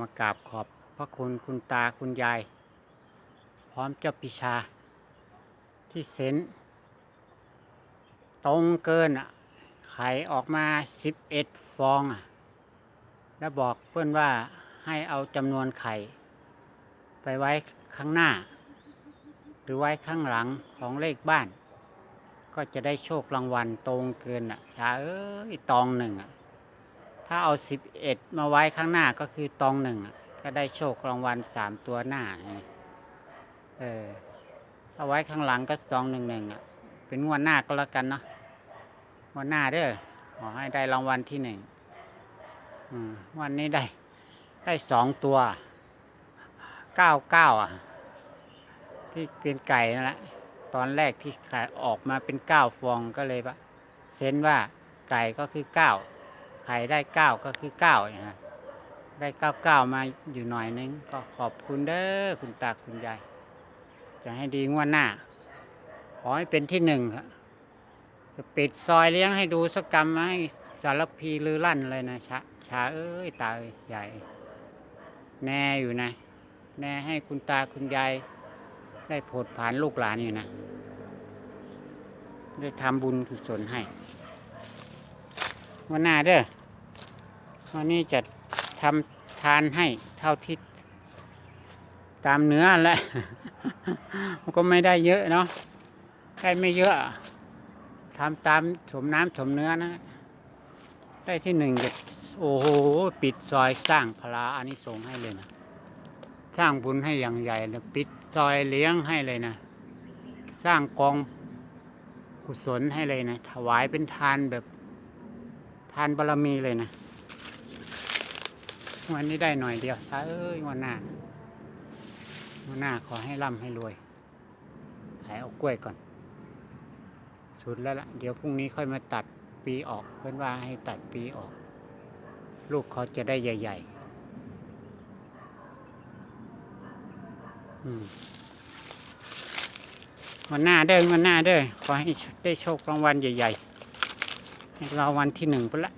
มากราบขอบพระคุณคุณตาคุณยาย พร้อมเจ้าปิชา ที่เซ็นตรงเกินอะไข่ออกมาสิบเอ็ดฟองอะแล้วบอกเพื่อนว่าให้เอาจำนวนไข่ ไปไว้ข้างหน้า หรือไว้ข้างหลังของเลขบ้าน ก็จะได้โชครางวัลตรงเกินอะชาเอ้ยตองหนึ่งอะ ถ้าเอาสิบเอ็ดมาไว้ข้างหน้าก็คือตองหนึ่งก็ได้โชครางวัลสามตัวหน้าเออถ้าไว้ข้างหลังก็สองหนึ่งหนึ่งอะ เป็นงวดหน้าก็แล้วกันเนาะงวดหน้าเด้อขอให้ได้รางวัลที่หนึ่งวันนี้ได้ ได้สองตัวเก้าเก้าอะ ที่เป็นไก่นั่นแหละตอนแรกที่ขายออกมาเป็นเก้าฟองก็เลยว่าเซนว่าไก่ก็คือเก้า ไข่ได้เก้าก็คือเก้านะฮะได้เก้าเก้ามาอยู่หน่อยนึง ก็ขอบคุณเด้อคุณตาคุณยายจะให้ดีงวดหน้า ขอให้เป็นที่หนึ่งครับจะปิดซอยเลี้ยงให้ดูสักกรรมให้สารพีลือลั่นเลยนะชาชาเอ้ยตาเอ้ยใหญ่ แน่อยู่นะ แน่ให้คุณตาคุณยายได้ผดผ่านลูกหลานอยู่นะ ได้ทำบุญกุศลให้วันหน้าเด้อ วันนี้จะทำทานให้เท่าที่ตามเนื้อแหละ มันก็ไม่ได้เยอะเนาะแค่ไม่เยอะทำตามสมน้ำสมเนื้อนะ ได้ที่หนึ่งจะโอ้โห ปิดซอยสร้างพลาอานิสงส์ให้เลยนะ สร้างบุญให้อย่างใหญ่เลยปิดซอยเลี้ยงให้เลยนะ สร้างกองกุศลให้เลยนะ ถวายเป็นทานแบบทานบารมีเลยนะ วันนี้ได้หน่อยเดียวสาเอ้ยวันหน้าวันหน้าขอให้ร่ำให้รวย หายเอากล้วยก่อน สุดแล้วละเดี๋ยวพรุ่งนี้ค่อยมาตัดปีออก เพื่อนว่าให้ตัดปีออก ลูกเขาจะได้ใหญ่ ๆ อืมวันหน้าเด้อวันหน้าเด้อขอให้ได้โชครางวัลใหญ่ ๆ ให้ราวัลที่หนึ่งไปละ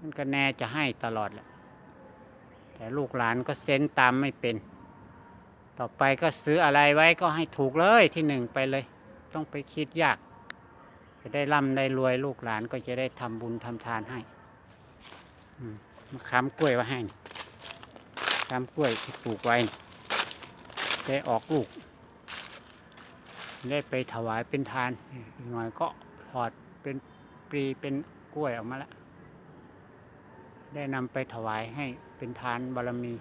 มันก็แน่จะให้ตลอดแหละแต่ลูกหลานก็เซ็นตามไม่เป็น ต่อไปก็ซื้ออะไรไว้ก็ให้ถูกเลยที่หนึ่งไปเลย ต้องไปคิดยาก จะได้ร่ำได้รวยลูกหลานก็จะได้ทำบุญทำทานให้มาค้ำกล้วยไว้ให้น้ำกล้วยที่ปลูกไว้ได้ออกลูก ได้ไปถวายเป็นทานอีกหน่อยก็ถอดเป็นปลีเป็นกล้วยออกมาแล้ว ได้นำไปถวายให้เป็นทานบารมี